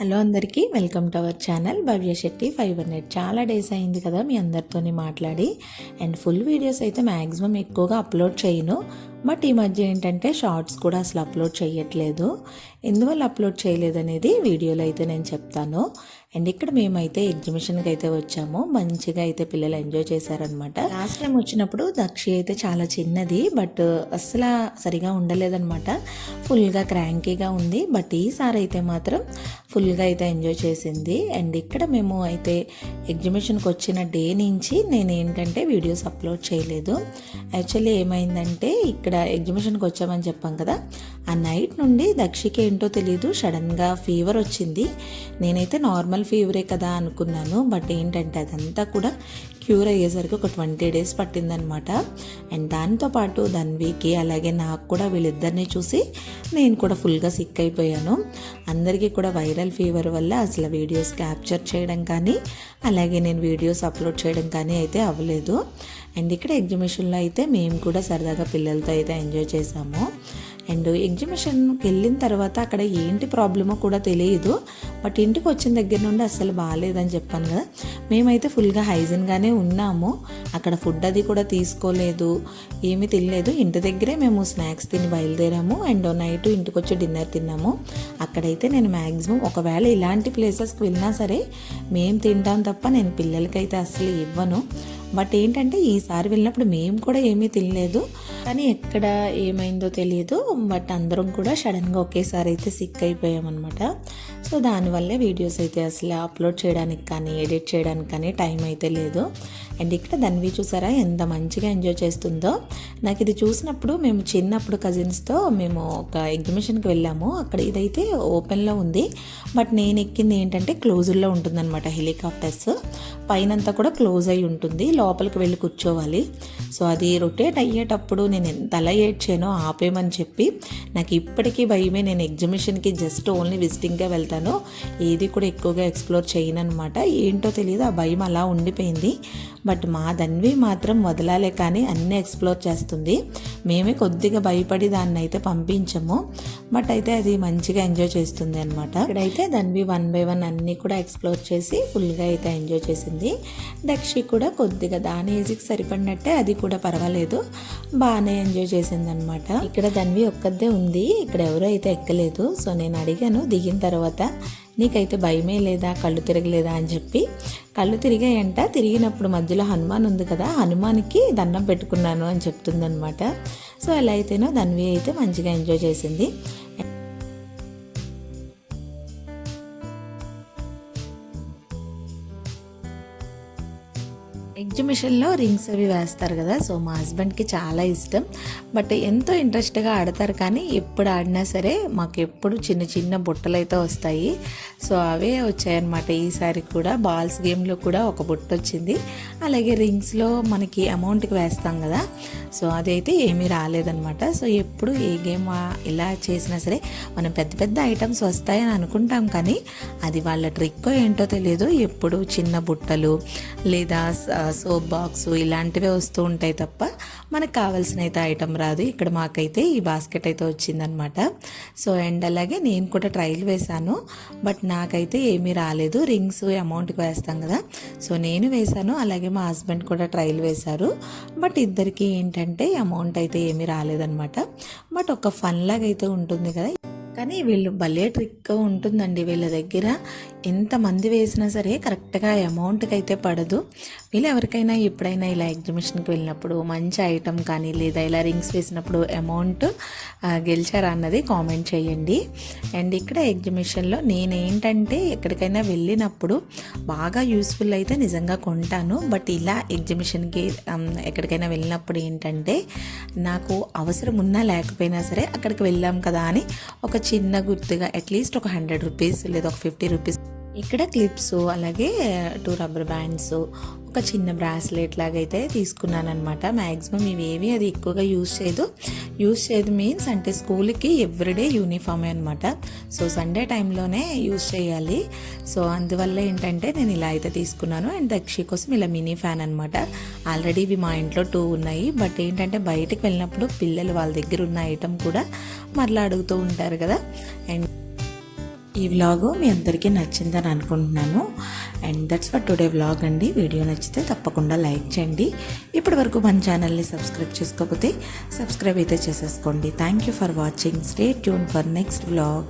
Hello అందరికీ welcome to our channel Bhavya Shetty five hundred. చాలా days అయింది కదా మీ అందరితోని మాట్లాడి. అండ్ ఫుల్ వీడియోస్ అయితే మ్యాక్సిమం ఎక్కువగా అప్లోడ్ చేయను. బట్ ఈ మధ్య ఏంటంటే షార్ట్స్ కూడా అసలు అప్లోడ్ చేయట్లేదు ఎందువల్ల అప్లోడ్ చేయలేదు అనేది వీడియోలో అయితే నేను చెప్తాను. అండ్ ఇక్కడ మేమైతే ఎగ్జిబిషన్కి అయితే వచ్చాము. మంచిగా అయితే పిల్లలు ఎంజాయ్ చేశారనమాట లాస్ట్ టైం వచ్చినప్పుడు దక్షి అయితే చాలా చిన్నది బట్ అస్సలు సరిగా ఉండలేదనమాట ఫుల్గా క్రాంకీగా ఉంది. బట్ ఈసారి అయితే మాత్రం ఫుల్గా అయితే ఎంజాయ్ చేసింది. అండ్ ఇక్కడ మేము అయితే ఎగ్జిబిషన్కి వచ్చిన డే నుంచి నేను ఏంటంటే వీడియోస్ అప్లోడ్ చేయలేదు. యాక్చువల్లీ ఏమైందంటే ఇక్కడ ఎగ్జిబిషన్కి వచ్చామని చెప్పాం కదా. ఆ నైట్ నుండి దక్షికి ఏంటో తెలియదు సడన్గా ఫీవర్ వచ్చింది. నేనైతే నార్మల్ ఫీవరే కదా అనుకున్నాను. బట్ ఏంటంటే అదంతా కూడా క్యూర్ అయ్యేసరికి ఒక ట్వంటీ డేస్ పట్టిందనమాట. అండ్ దాంతోపాటు ధన్వీకి అలాగే నాకు కూడా వీళ్ళిద్దరిని చూసి నేను కూడా ఫుల్గా సిక్ అయిపోయాను. అందరికీ కూడా వైరల్ ఫీవర్ వల్ల అసలు వీడియోస్ క్యాప్చర్ చేయడం కానీ అలాగే నేను వీడియోస్ అప్లోడ్ చేయడం కానీ అయితే అవ్వలేదు. అండ్ ఇక్కడ ఎగ్జిబిషన్లో అయితే మేము కూడా సరదాగా పిల్లలతో అయితే ఎంజాయ్ చేసాము. అండ్ ఎగ్జిబిషన్కి వెళ్ళిన తర్వాత అక్కడ ఏంటి ప్రాబ్లమో కూడా తెలియదు. బట్ ఇంటికి వచ్చిన దగ్గర నుండి అస్సలు బాగాలేదని చెప్పాను కదా. మేమైతే ఫుల్గా హైజీన్గానే ఉన్నాము. అక్కడ ఫుడ్ అది కూడా తీసుకోలేదు. ఏమీ తినలేదు. ఇంటి దగ్గరే మేము స్నాక్స్ తిని బయలుదేరాము. అండ్ నైట్ ఇంటికి వచ్చి డిన్నర్ తిన్నాము. అక్కడైతే నేను మ్యాక్సిమం ఒకవేళ ఇలాంటి ప్లేసెస్కి వెళ్ళినా సరే మేము తింటాం తప్ప నేను పిల్లలకైతే అస్సలు ఇవ్వను. బట్ ఏంటంటే ఈసారి వెళ్ళినప్పుడు మేము కూడా ఏమీ తినలేదు. కానీ ఎక్కడ ఏమైందో తెలియదు బట్ అందరం కూడా సడన్గా ఒకేసారి అయితే సిక్ అయిపోయామన్నమాట. సో దానివల్లే వీడియోస్ అయితే అసలు అప్లోడ్ చేయడానికి కానీ ఎడిట్ చేయడానికి కానీ టైం అయితే లేదు. అండ్ ఇక్కడ ధన్వి చూసారా ఎంత మంచిగా ఎంజాయ్ చేస్తుందో. నాకు ఇది చూసినప్పుడు మేము చిన్నప్పుడు కజిన్స్తో మేము ఒక ఎగ్జిబిషన్కి వెళ్ళాము. అక్కడ ఇదైతే ఓపెన్లో ఉంది. బట్ నేను ఎక్కింది ఏంటంటే క్లోజ్లో ఉంటుందన్నమాట హెలికాప్టర్స్ పైనంతా కూడా క్లోజ్ అయి ఉంటుంది. లోపలికి వెళ్ళి కూర్చోవాలి. సో అది రొటేట్ అయ్యేటప్పుడు నేను ఎంత అలా ఏడ్చానో ఆపేమని చెప్పి నాకు ఇప్పటికీ భయమే. నేను ఎగ్జిబిషన్కి జస్ట్ ఓన్లీ విజిటింగ్గా వెళ్తాను. ఏది కూడా ఎక్కువగా ఎక్స్ప్లోర్ చేయను అనమాట ఏంటో తెలియదు ఆ భయం అలా ఉండిపోయింది. బట్ మా దన్వి మాత్రం వదలాలే కానీ అన్నీ ఎక్స్ప్లోర్ చేస్తుంది. మేమే కొద్దిగా భయపడి దాన్ని అయితే పంపించము. బట్ అయితే అది మంచిగా ఎంజాయ్ చేస్తుంది అనమాట ఇక్కడైతే దాన్ని వన్ బై వన్ అన్నీ కూడా ఎక్స్ప్లోర్ చేసి ఫుల్గా అయితే ఎంజాయ్ చేసింది. దక్షి కూడా కొద్దిగా దాని ఏజ్కి సరిపడినట్టే అది కూడా పర్వాలేదు. బాగానే ఎంజాయ్ చేసింది అనమాట ఇక్కడ ధన్వి ఒక్కదే ఉంది. ఇక్కడ ఎవరూ అయితే ఎక్కలేదు. సో నేను అడిగాను. దిగిన తర్వాత నీకైతే భయమే లేదా కళ్ళు తిరగలేదా అని చెప్పి కళ్ళు తిరిగాయంట. తిరిగినప్పుడు మధ్యలో హనుమాన్ ఉంది కదా హనుమాన్కి దండం పెట్టుకున్నాను అని చెప్తుందనమాట సో ఎలా అయితేనో ధన్వి అయితే మంచిగా ఎంజాయ్ చేసింది. ఎగ్జిబిషన్లో రింగ్స్ అవి వేస్తారు కదా సో మా హస్బెండ్కి చాలా ఇష్టం. బట్ ఎంతో ఇంట్రెస్ట్గా ఆడతారు కానీ ఎప్పుడు ఆడినా సరే మాకు ఎప్పుడు చిన్న చిన్న బుట్టలు అయితే వస్తాయి. సో అవే వచ్చాయన్నమాట ఈసారి కూడా. బాల్స్ గేమ్లో కూడా ఒక బుట్ట వచ్చింది. అలాగే రింగ్స్లో మనకి అమౌంట్కి వేస్తాం కదా సో అదైతే ఏమీ రాలేదన్నమాట. సో ఎప్పుడు ఏ గేమ్ ఇలా చేసినా సరే మనం పెద్ద పెద్ద ఐటమ్స్ వస్తాయని అనుకుంటాం కానీ అది వాళ్ళ ట్రిక్కో ఏంటో తెలియదు ఎప్పుడు చిన్న బుట్టలు లేదా సోప్ బాక్స్ ఇలాంటివే వస్తూ ఉంటాయి తప్ప మనకు కావాల్సిన అయితే ఐటమ్ రాదు. ఇక్కడ మాకైతే ఈ బాస్కెట్ అయితే వచ్చిందనమాట సో అండ్ అలాగే నేను కూడా ట్రైల్ వేశాను. బట్ నాకైతే ఏమీ రాలేదు. రింగ్స్ అమౌంట్కి వేస్తాం కదా. సో నేను వేశాను. అలాగే మా హస్బెండ్ కూడా ట్రైల్ వేశారు. బట్ ఇద్దరికి ఏంటంటే అమౌంట్ అయితే ఏమీ రాలేదనమాట బట్ ఒక ఫన్ లాగా అయితే ఉంటుంది కదా. కానీ వీళ్ళు భలే ట్రిక్ ఉంటుందండి వీళ్ళ దగ్గర. ఎంతమంది వేసినా సరే కరెక్ట్గా అమౌంట్కి అయితే పడదు. వీళ్ళు ఎవరికైనా ఎప్పుడైనా ఇలా ఎగ్జిబిషన్కి వెళ్ళినప్పుడు మంచి ఐటమ్ కానీ లేదా ఇలా రింగ్స్ వేసినప్పుడు అమౌంట్ గెలిచారా అన్నది కామెంట్ చేయండి. అండ్ ఇక్కడ ఎగ్జిబిషన్లో నేనేంటంటే ఎక్కడికైనా వెళ్ళినప్పుడు బాగా యూస్ఫుల్ అయితే నిజంగా కొంటాను. బట్ ఇలా ఎగ్జిబిషన్కి ఎక్కడికైనా వెళ్ళినప్పుడు ఏంటంటే నాకు అవసరం ఉన్నా లేకపోయినా సరే అక్కడికి వెళ్ళాం కదా అని ఒక చిన్న గుర్తుగా అట్లీస్ట్ ఒక హండ్రెడ్ రూపీస్ లేదా ఒక ఫిఫ్టీ రూపీస్ ఇక్కడ క్లిప్స్ అలాగే టూ రబ్బర్ బ్యాండ్స్ ఒక చిన్న బ్రాస్లెట్ లాగైతే తీసుకున్నాను అనమాట మ్యాక్సిమం ఇవేవి అది ఎక్కువగా యూజ్ చేయదు. యూజ్ చేయదు మీన్స్ అంటే స్కూల్కి ఎవ్రీడే యూనిఫామే అనమాట సో సండే టైంలోనే యూజ్ చేయాలి. సో అందువల్ల ఏంటంటే నేను ఇలా అయితే తీసుకున్నాను. అండ్ దక్షి కోసం ఇలా మినీ ఫ్యాన్ అనమాట ఆల్రెడీ ఇవి మా ఇంట్లో టూ ఉన్నాయి. బట్ ఏంటంటే బయటకు వెళ్ళినప్పుడు పిల్లలు వాళ్ళ దగ్గర ఉన్న ఐటమ్ కూడా మరలా అడుగుతూ ఉంటారు కదా. అండ్ ఈ వ్లాగు మీ అందరికీ నచ్చిందని అనుకుంటున్నాను. And that's for today vlog అండి. వీడియో నచ్చితే తప్పకుండా లైక్ చేయండి. ఇప్పటి వరకు మన ఛానల్ని సబ్స్క్రైబ్ చేసుకోకపోతే సబ్స్క్రైబ్ అయితే చేసేసుకోండి. Thank you for watching stay tune for next vlog